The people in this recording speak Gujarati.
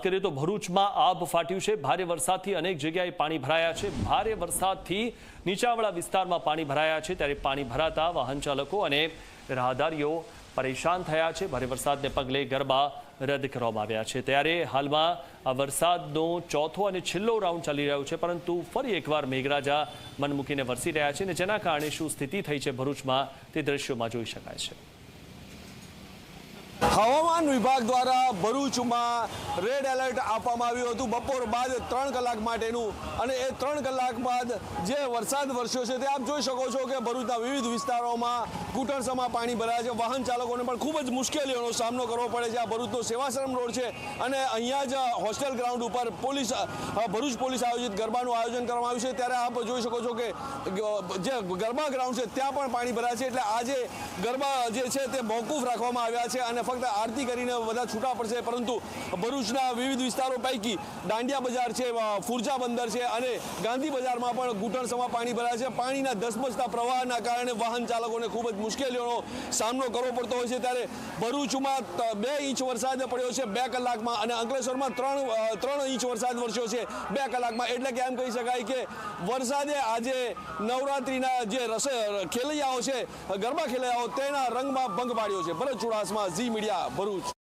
વાત કરીએ તો ભરૂચમાં આભ ફાટ્યું છે. ભારે વરસાદથી અનેક જગ્યાએ પાણી ભરાયા છે. ભારે વરસાદથી નીચાણવાળા વિસ્તારમાં પાણી ભરાયા છે. ત્યારે પાણી ભરાતા વાહન ચાલકો અને રાહદારીઓ પરેશાન થયા છે. ભારે વરસાદને પગલે ગરબા રદ કરવામાં આવ્યા છે. ત્યારે હાલમાં આ વરસાદનો ચોથો અને છેલ્લો રાઉન્ડ ચાલી રહ્યો છે. પરંતુ ફરી એકવાર મેઘરાજા મન મૂકીને વરસી રહ્યા છે અને જેના કારણે શું સ્થિતિ થઈ છે ભરૂચમાં તે દ્રશ્યોમાં જોઈ શકાય છે. હવામાન વિભાગ દ્વારા ભરૂચમાં રેડ એલર્ટ આપવામાં આવ્યું હતું. બપોર બાદ ત્રણ કલાક માટેનું અને એ ત્રણ કલાક બાદ જે વરસાદ વરસ્યો છે તે આપ જોઈ શકો છો કે ભરૂચના વિવિધ વિસ્તારોમાં ઘૂંટણસમાં પાણી ભરાયા છે. વાહન ચાલકોને પણ ખૂબ જ મુશ્કેલીઓનો સામનો કરવો પડે છે. આ ભરૂચનો સેવાશ્રમ રોડ છે અને અહીંયા જ હોસ્ટેલ ગ્રાઉન્ડ ઉપર પોલીસ ભરૂચ પોલીસ આયોજિત ગરબાનું આયોજન કરવામાં આવ્યું છે. ત્યારે આપ જોઈ શકો છો કે જે ગરબા ગ્રાઉન્ડ છે ત્યાં પણ પાણી ભરાય છે. એટલે આજે ગરબા જે છે તે મોકૂફ રાખવામાં આવ્યા છે અને ફક્ત આરતી કરીને બધા છૂટા પડશે, પરંતુ ભરૂચના વિવિધ વિસ્તારો પૈકી દાંડિયા બજાર છે ફુરજા બંદર છે અને ગાંધી બજારમાં પણ ઘૂંટણસમાં પાણી ભરાય છે. પાણીના ધસમસતા પ્રવાહના કારણે વાહન ચાલકોને ખૂબ જ મુશ્કેલીઓનો સામનો કરવો પડતો હોય છે. ત્યારે ભરૂચમાં બે ઇંચ વરસાદ પડ્યો છે બે કલાકમાં અને અંકલેશ્વરમાં ત્રણ ત્રણ ઇંચ વરસાદ વરસ્યો છે બે કલાકમાં. એટલે કે એમ કહી શકાય કે વરસાદે આજે નવરાત્રિના જે રસ ખેલૈયાઓ છે, ગરબા ખેલૈયાઓ તેના રંગમાં ભંગ પાડ્યો છે. Bharat Chudasama Zee media Bharuch